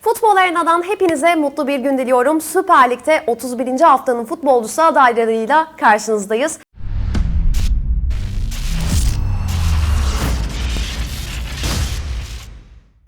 Futbol Arena'dan hepinize mutlu bir gün diliyorum. Süper Lig'de 31. haftanın futbolcusu adaylarıyla karşınızdayız.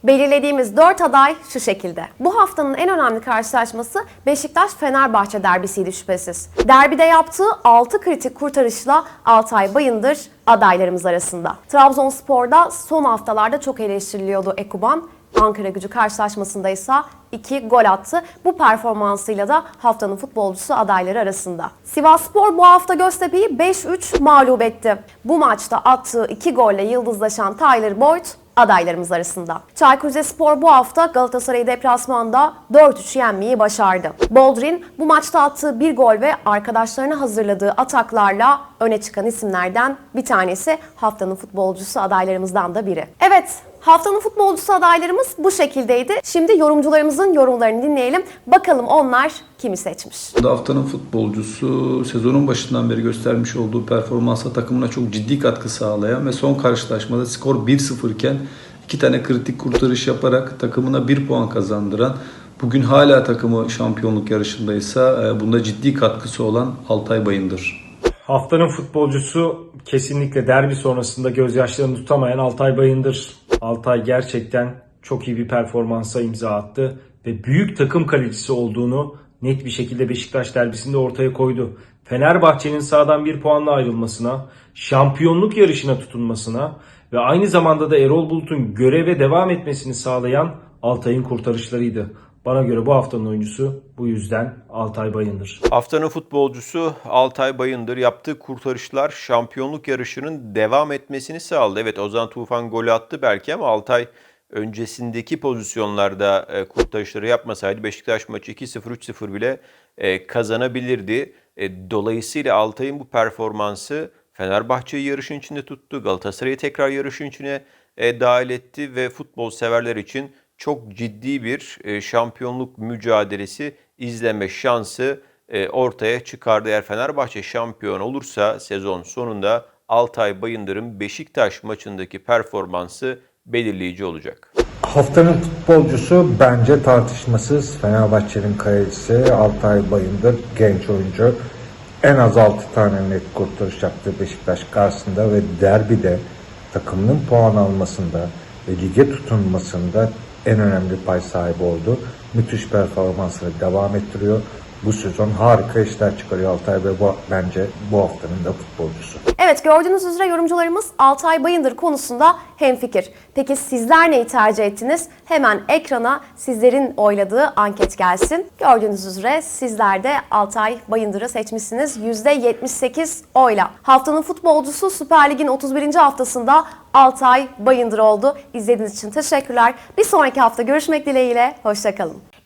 Belirlediğimiz 4 aday şu şekilde. Bu haftanın en önemli karşılaşması Beşiktaş-Fenerbahçe derbisiydi şüphesiz. Derbide yaptığı 6 kritik kurtarışla Altay Bayındır adaylarımız arasında. Trabzonspor'da son haftalarda çok eleştiriliyordu Ekuban. Ankara gücü karşılaşmasında ise 2 gol attı. Bu performansıyla da haftanın futbolcusu adayları arasında. Sivasspor bu hafta Göztepe'yi 5-3 mağlup etti. Bu maçta attığı 2 golle yıldızlaşan Tyler Boyd adaylarımız arasında. Çaykur Rizespor bu hafta Galatasaray'ı deplasmanda 4-3 yenmeyi başardı. Boldrin bu maçta attığı bir gol ve arkadaşlarına hazırladığı ataklarla öne çıkan isimlerden bir tanesi haftanın futbolcusu adaylarımızdan da biri. Evet, haftanın futbolcusu adaylarımız bu şekildeydi. Şimdi yorumcularımızın yorumlarını dinleyelim. Bakalım onlar kimi seçmiş. Bu da haftanın futbolcusu sezonun başından beri göstermiş olduğu performansa takımına çok ciddi katkı sağlayan ve son karşılaşmada skor 1-0 iken iki tane kritik kurtarış yaparak takımına 1 puan kazandıran bugün hala takımı şampiyonluk yarışındaysa e, bunda ciddi katkısı olan Altay Bayındır. Haftanın futbolcusu kesinlikle derbi sonrasında gözyaşlarını tutamayan Altay Bayındır. Altay gerçekten çok iyi bir performansa imza attı ve büyük takım kalecisi olduğunu net bir şekilde Beşiktaş derbisinde ortaya koydu. Fenerbahçe'nin sağdan bir puanla ayrılmasına, şampiyonluk yarışına tutunmasına ve aynı zamanda da Erol Bulut'un göreve devam etmesini sağlayan Altay'ın kurtarışlarıydı. Bana göre bu haftanın oyuncusu bu yüzden Altay Bayındır. Haftanın futbolcusu Altay Bayındır yaptığı kurtarışlar şampiyonluk yarışının devam etmesini sağladı. Evet Ozan Tufan golü attı belki ama Altay öncesindeki pozisyonlarda e, kurtarışları yapmasaydı Beşiktaş maçı 2-0 3-0 bile e, kazanabilirdi. E, dolayısıyla Altay'ın bu performansı Fenerbahçe'yi yarışın içinde tuttu. Galatasaray'ı tekrar yarışın içine dahil etti ve futbol severler için çok ciddi bir e, şampiyonluk mücadelesi izleme şansı e, ortaya çıkardı. Eğer Fenerbahçe şampiyon olursa sezon sonunda Altay Bayındır'ın Beşiktaş maçındaki performansı belirleyici olacak. Haftanın futbolcusu bence tartışmasız Fenerbahçe'nin kalecisi Altay Bayındır genç oyuncu. En az 6 tane net kurtarış yaptı Beşiktaş karşısında ve derbide takımının puan almasında ve lige tutunmasında en önemli pay sahibi oldu. Müthiş performansını devam ettiriyor. Bu sezon harika işler çıkarıyor Altay ve bu, bence bu haftanın da futbolcusu. Evet gördüğünüz üzere yorumcularımız Altay Bayındır konusunda hemfikir. Peki sizler neyi tercih ettiniz? Hemen ekrana sizlerin oyladığı anket gelsin. Gördüğünüz üzere sizler de Altay Bayındır'ı seçmişsiniz %78 oyla. Haftanın futbolcusu Süper Lig'in 31. haftasında Altay Bayındır oldu. İzlediğiniz için teşekkürler. Bir sonraki hafta görüşmek dileğiyle. Hoşçakalın.